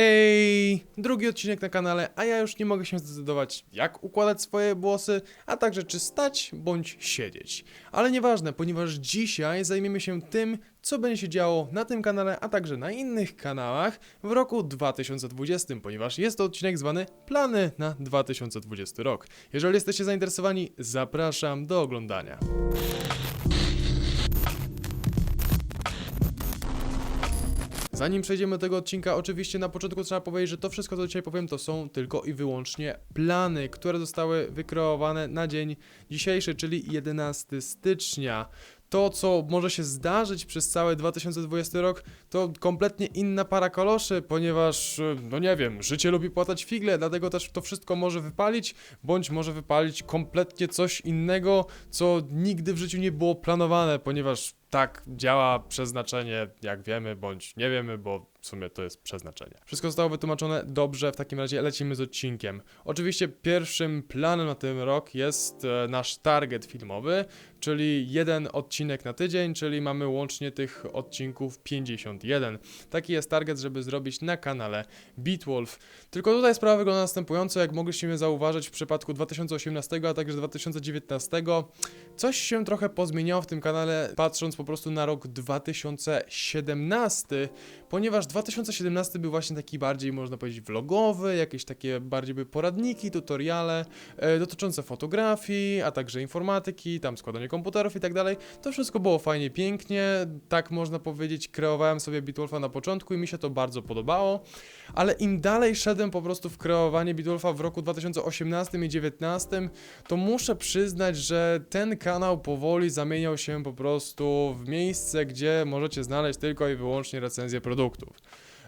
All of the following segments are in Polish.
Ej, drugi odcinek na kanale, a ja już nie mogę się zdecydować, jak układać swoje włosy, a także czy stać bądź siedzieć. Ale nieważne, ponieważ dzisiaj zajmiemy się tym, co będzie się działo na tym kanale, a także na innych kanałach w roku 2020, ponieważ jest to odcinek zwany Plany na 2020 rok. Jeżeli jesteście zainteresowani, zapraszam do oglądania. Zanim przejdziemy do tego odcinka, oczywiście na początku trzeba powiedzieć, że to wszystko, co dzisiaj powiem, to są tylko i wyłącznie plany, które zostały wykreowane na dzień dzisiejszy, czyli 11 stycznia. To, co może się zdarzyć przez cały 2020 rok, to kompletnie inna para kaloszy, ponieważ, no nie wiem, życie lubi płatać figle, dlatego też to wszystko może wypalić, bądź może wypalić kompletnie coś innego, co nigdy w życiu nie było planowane, ponieważ tak działa przeznaczenie, jak wiemy, bądź nie wiemy, bo w sumie to jest przeznaczenie. Wszystko zostało wytłumaczone dobrze, w takim razie lecimy z odcinkiem. Oczywiście pierwszym planem na ten rok jest e, nasz target filmowy, czyli jeden odcinek na tydzień, czyli mamy łącznie tych odcinków 51. Taki jest target, żeby zrobić na kanale Beatwolf. Tylko tutaj sprawa wygląda następująco, jak mogliśmy zauważyć w przypadku 2018, a także 2019. Coś się trochę pozmieniało w tym kanale, patrząc po prostu na rok 2017, ponieważ 2017 był właśnie taki bardziej, można powiedzieć, vlogowy, jakieś takie bardziej by poradniki, tutoriale e, dotyczące fotografii, a także informatyki, tam składanie komputerów i tak dalej. To wszystko było fajnie, pięknie, tak można powiedzieć, kreowałem sobie Bitwolfa na początku i mi się to bardzo podobało, ale im dalej szedłem po prostu w kreowanie Bitwolfa w roku 2018 i 2019, to muszę przyznać, że ten kanał powoli zamieniał się po prostu w miejsce, gdzie możecie znaleźć tylko i wyłącznie recenzje produktów.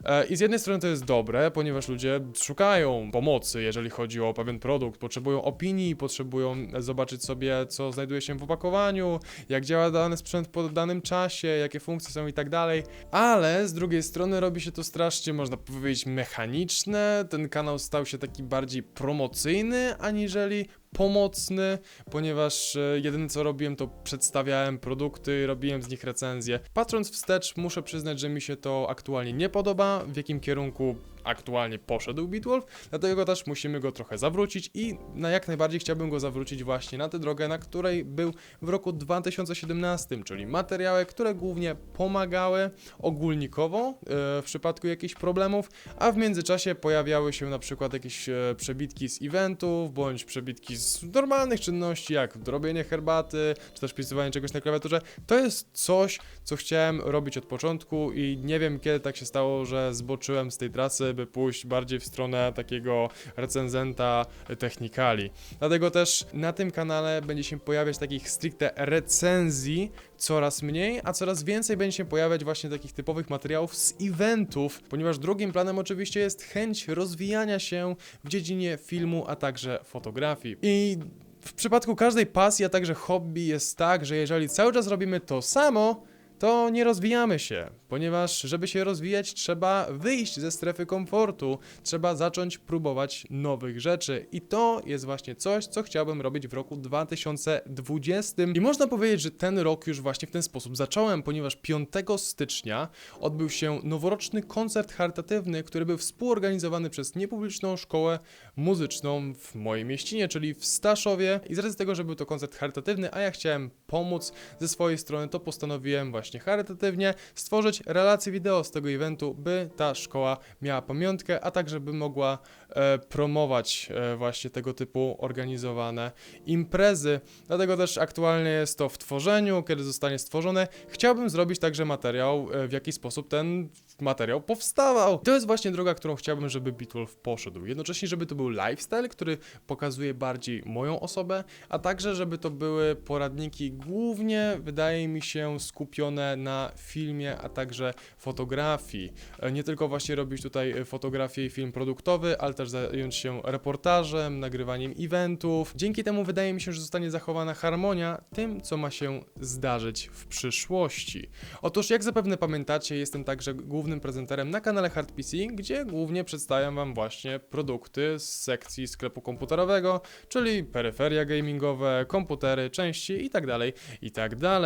E, I z jednej strony to jest dobre, ponieważ ludzie szukają pomocy, jeżeli chodzi o pewien produkt, potrzebują opinii, potrzebują zobaczyć sobie, co znajduje się w opakowaniu, jak działa dany sprzęt po danym czasie, jakie funkcje są i tak dalej. Ale z drugiej strony robi się to strasznie, można powiedzieć, mechaniczne. Ten kanał stał się taki bardziej promocyjny, aniżeli pomocny, ponieważ e, jedyne co robiłem to przedstawiałem produkty, robiłem z nich recenzje. Patrząc wstecz muszę przyznać, że mi się to aktualnie nie podoba, w jakim kierunku aktualnie poszedł Beatwolf, dlatego też musimy go trochę zawrócić i na jak najbardziej chciałbym go zawrócić właśnie na tę drogę, na której był w roku 2017, czyli materiały, które głównie pomagały ogólnikowo e, w przypadku jakichś problemów, a w międzyczasie pojawiały się na przykład jakieś e, przebitki z eventów, bądź przebitki z normalnych czynności, jak robienie herbaty, czy też pisywanie czegoś na klawiaturze. To jest coś, co chciałem robić od początku i nie wiem kiedy tak się stało, że zboczyłem z tej trasy, by pójść bardziej w stronę takiego recenzenta technikali. Dlatego też na tym kanale będzie się pojawiać takich stricte recenzji coraz mniej, a coraz więcej będzie się pojawiać właśnie takich typowych materiałów z eventów, ponieważ drugim planem oczywiście jest chęć rozwijania się w dziedzinie filmu, a także fotografii. I w przypadku każdej pasji, a także hobby jest tak, że jeżeli cały czas robimy to samo, to nie rozwijamy się, ponieważ żeby się rozwijać, trzeba wyjść ze strefy komfortu, trzeba zacząć próbować nowych rzeczy. I to jest właśnie coś, co chciałbym robić w roku 2020. I można powiedzieć, że ten rok już właśnie w ten sposób zacząłem, ponieważ 5 stycznia odbył się noworoczny koncert charytatywny, który był współorganizowany przez niepubliczną szkołę muzyczną w mojej mieścinie, czyli w Staszowie. I z racji tego, że był to koncert charytatywny, a ja chciałem pomóc ze swojej strony, to postanowiłem właśnie charytatywnie stworzyć relację wideo z tego eventu, by ta szkoła miała pamiątkę, a także by mogła e, promować e, właśnie tego typu organizowane imprezy. Dlatego też aktualnie jest to w tworzeniu, kiedy zostanie stworzone. Chciałbym zrobić także materiał, e, w jaki sposób ten materiał powstawał. To jest właśnie droga, którą chciałbym, żeby Beatwolf poszedł. Jednocześnie, żeby to był lifestyle, który pokazuje bardziej moją osobę, a także, żeby to były poradniki głównie, wydaje mi się, skupione na filmie, a także fotografii. E, Nie tylko właśnie robić tutaj e, fotografię i film produktowy, ale też zająć się reportażem, nagrywaniem eventów. Dzięki temu wydaje mi się, że zostanie zachowana harmonia tym, co ma się zdarzyć w przyszłości. Otóż, jak zapewne pamiętacie, jestem także głównym głównym prezenterem na kanale Hard PC, gdzie głównie przedstawiam Wam właśnie produkty z sekcji sklepu komputerowego, czyli peryferia gamingowe, komputery, części itd., itd.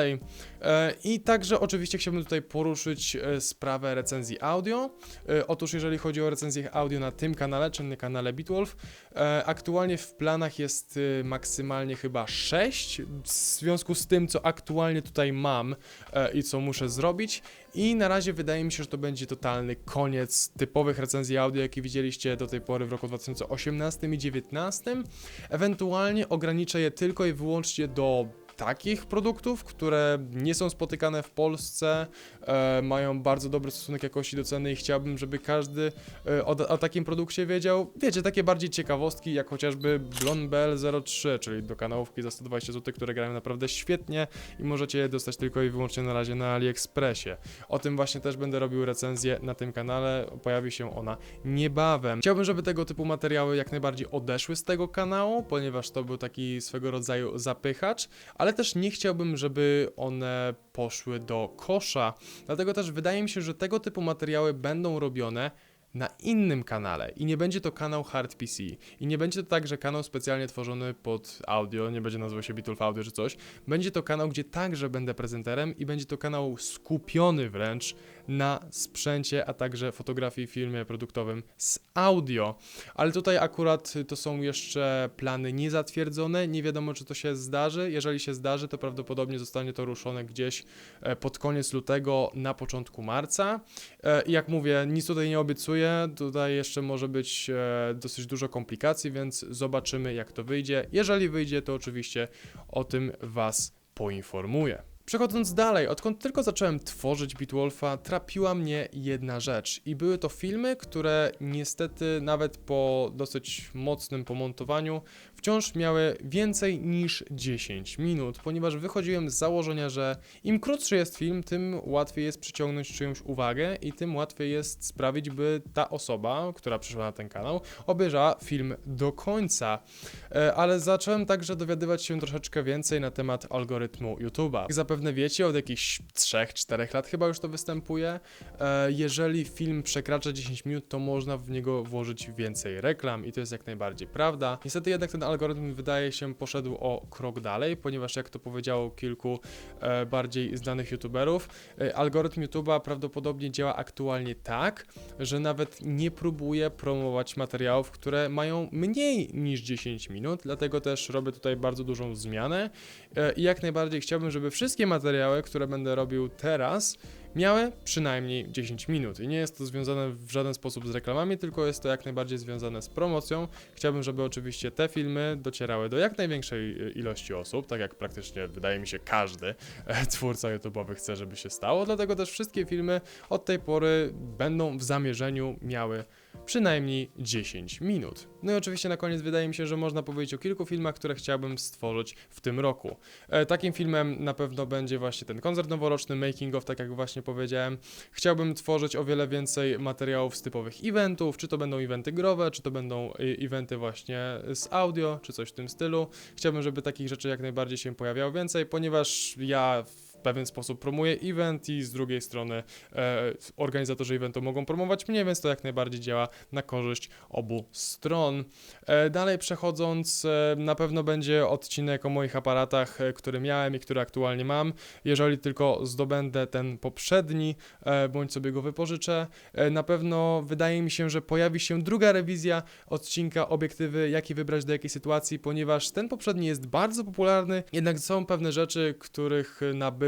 E, I także oczywiście chciałbym tutaj poruszyć e, sprawę recenzji audio. E, Otóż jeżeli chodzi o recenzję audio na tym kanale, czy na kanale Bitwolf, aktualnie w planach jest maksymalnie chyba 6, w związku z tym, co aktualnie tutaj mam i co muszę zrobić. I na razie wydaje mi się, że to będzie totalny koniec typowych recenzji audio, jakie widzieliście do tej pory w roku 2018 i 2019. Ewentualnie ograniczę je tylko i wyłącznie do takich produktów, które nie są spotykane w Polsce, e, mają bardzo dobry stosunek jakości do ceny i chciałbym, żeby każdy e, o, o takim produkcie wiedział. Wiecie, takie bardziej ciekawostki, jak chociażby Blonbell 03, czyli do kanałówki za 120 zł, które grają naprawdę świetnie i możecie je dostać tylko i wyłącznie na razie na AliExpressie. O tym właśnie też będę robił recenzję na tym kanale, pojawi się ona niebawem. Chciałbym, żeby tego typu materiały jak najbardziej odeszły z tego kanału, ponieważ to był taki swego rodzaju zapychacz, też nie chciałbym, żeby one poszły do kosza. Dlatego też wydaje mi się, że tego typu materiały będą robione na innym kanale i nie będzie to kanał Hard PC i nie będzie to tak, że kanał specjalnie tworzony pod audio, nie będzie nazywał się Bitulf Audio czy coś. Będzie to kanał, gdzie także będę prezenterem i będzie to kanał skupiony wręcz na sprzęcie, a także fotografii, filmie produktowym z audio. Ale tutaj akurat to są jeszcze plany niezatwierdzone, nie wiadomo czy to się zdarzy. Jeżeli się zdarzy, to prawdopodobnie zostanie to ruszone gdzieś e, pod koniec lutego, na początku marca. E, I jak mówię, nic tutaj nie obiecuję, tutaj jeszcze może być e, dosyć dużo komplikacji, więc zobaczymy jak to wyjdzie. Jeżeli wyjdzie, to oczywiście o tym Was poinformuję. Przechodząc dalej, odkąd tylko zacząłem tworzyć Bitwolfa, trapiła mnie jedna rzecz i były to filmy, które niestety nawet po dosyć mocnym pomontowaniu wciąż miały więcej niż 10 minut, ponieważ wychodziłem z założenia, że im krótszy jest film, tym łatwiej jest przyciągnąć czyjąś uwagę i tym łatwiej jest sprawić, by ta osoba, która przyszła na ten kanał, obejrzała film do końca. E, Ale zacząłem także dowiadywać się troszeczkę więcej na temat algorytmu YouTube'a. Zapewne wiecie, od jakichś 3-4 lat chyba już to występuje. E, Jeżeli film przekracza 10 minut, to można w niego włożyć więcej reklam i to jest jak najbardziej prawda. Niestety jednak ten algorytm wydaje się poszedł o krok dalej, ponieważ jak to powiedziało kilku e, bardziej znanych youtuberów, e, algorytm YouTube'a prawdopodobnie działa aktualnie tak, że nawet nie próbuje promować materiałów, które mają mniej niż 10 minut, dlatego też robię tutaj bardzo dużą zmianę i jak najbardziej chciałbym, żeby wszystkie materiały, które będę robił teraz, miały przynajmniej 10 minut. I nie jest to związane w żaden sposób z reklamami, tylko jest to jak najbardziej związane z promocją. Chciałbym, żeby oczywiście te filmy docierały do jak największej e, ilości osób, tak jak praktycznie wydaje mi się każdy e, twórca YouTube'owy chce, żeby się stało. Dlatego też wszystkie filmy od tej pory będą w zamierzeniu miały przynajmniej 10 minut. No i oczywiście na koniec wydaje mi się, że można powiedzieć o kilku filmach, które chciałbym stworzyć w tym roku. E, takim filmem na pewno będzie właśnie ten koncert noworoczny, making of, tak jak właśnie powiedziałem. Chciałbym tworzyć o wiele więcej materiałów z typowych eventów, czy to będą eventy growe, czy to będą e, eventy właśnie z audio, czy coś w tym stylu. Chciałbym, żeby takich rzeczy jak najbardziej się pojawiało więcej, ponieważ ja w pewien sposób promuję event i z drugiej strony e, organizatorzy eventu mogą promować mnie, więc to jak najbardziej działa na korzyść obu stron. E, dalej przechodząc, e, na pewno będzie odcinek o moich aparatach, który miałem i który aktualnie mam. Jeżeli tylko zdobędę ten poprzedni, bądź sobie go wypożyczę, na pewno wydaje mi się, że pojawi się druga rewizja odcinka obiektywy, jaki wybrać do jakiej sytuacji, ponieważ ten poprzedni jest bardzo popularny, jednak są pewne rzeczy, których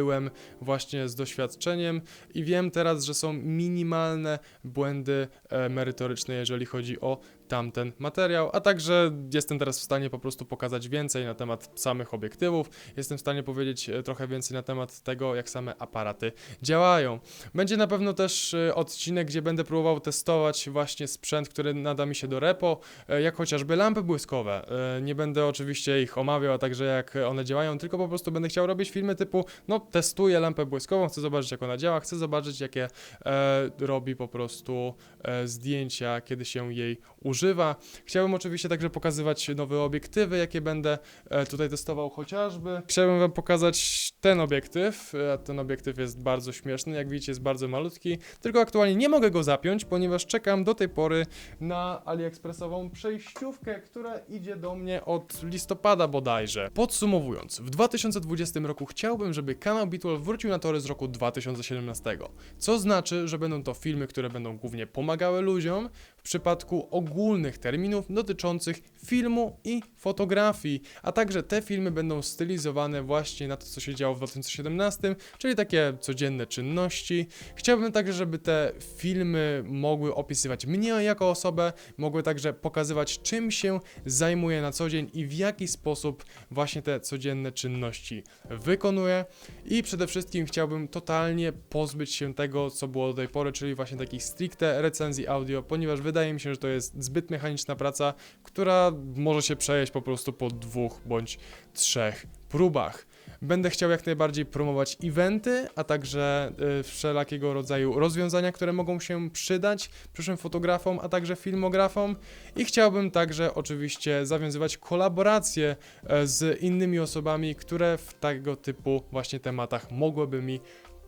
nabyłem właśnie z doświadczeniem i wiem teraz, że są minimalne błędy e, merytoryczne, jeżeli chodzi o tamten materiał, a także jestem teraz w stanie po prostu pokazać więcej na temat samych obiektywów, jestem w stanie powiedzieć e, trochę więcej na temat tego, jak same aparaty działają. Będzie na pewno też e, odcinek, gdzie będę próbował testować właśnie sprzęt, który nada mi się do repo, e, jak chociażby lampy błyskowe. Nie będę oczywiście ich omawiał, a także jak one działają, tylko po prostu będę chciał robić filmy typu, no testuję lampę błyskową, chcę zobaczyć jak ona działa, chcę zobaczyć jakie e, robi po prostu e, zdjęcia, kiedy się jej używa używa. Chciałbym oczywiście także pokazywać nowe obiektywy, jakie będę e, tutaj testował chociażby. Chciałbym wam pokazać ten obiektyw. E, Ten obiektyw jest bardzo śmieszny, jak widzicie jest bardzo malutki, tylko aktualnie nie mogę go zapiąć, ponieważ czekam do tej pory na AliExpressową przejściówkę, która idzie do mnie od listopada bodajże. Podsumowując, w 2020 roku chciałbym, żeby kanał Bitwolf wrócił na tory z roku 2017, co znaczy, że będą to filmy, które będą głównie pomagały ludziom przypadku ogólnych terminów dotyczących filmu i fotografii, a także te filmy będą stylizowane właśnie na to, co się działo w 2017, czyli takie codzienne czynności. Chciałbym także, żeby te filmy mogły opisywać mnie jako osobę, mogły także pokazywać, czym się zajmuję na co dzień i w jaki sposób właśnie te codzienne czynności wykonuję. I przede wszystkim chciałbym totalnie pozbyć się tego, co było do tej pory, czyli właśnie takich stricte recenzji audio, ponieważ wydaje mi się, że to jest zbyt mechaniczna praca, która może się przejeść po prostu po dwóch bądź trzech próbach. Będę chciał jak najbardziej promować eventy, a także y, wszelakiego rodzaju rozwiązania, które mogą się przydać przyszłym fotografom, a także filmografom. I chciałbym także oczywiście zawiązywać kolaboracje e, z innymi osobami, które w tego typu właśnie tematach mogłyby mi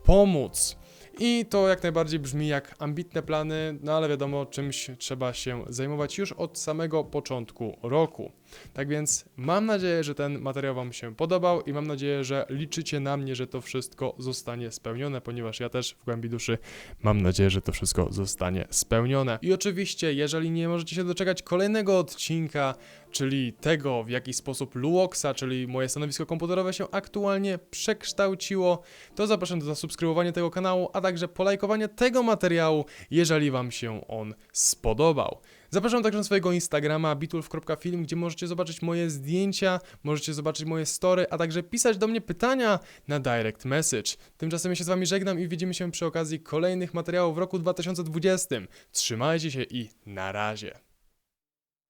pomóc. I to jak najbardziej brzmi jak ambitne plany, no ale wiadomo, czymś trzeba się zajmować już od samego początku roku. Tak więc mam nadzieję, że ten materiał Wam się podobał i mam nadzieję, że liczycie na mnie, że to wszystko zostanie spełnione, ponieważ ja też w głębi duszy mam nadzieję, że to wszystko zostanie spełnione. I oczywiście, jeżeli nie możecie się doczekać kolejnego odcinka, czyli tego, w jaki sposób Luoxa, czyli moje stanowisko komputerowe się aktualnie przekształciło, to zapraszam do zasubskrybowania tego kanału, a także polajkowania tego materiału, jeżeli Wam się on spodobał. Zapraszam także na swojego Instagrama bitulf.film, gdzie możecie zobaczyć moje zdjęcia, możecie zobaczyć moje story, a także pisać do mnie pytania na direct message. Tymczasem ja się z Wami żegnam i widzimy się przy okazji kolejnych materiałów w roku 2020. Trzymajcie się i na razie.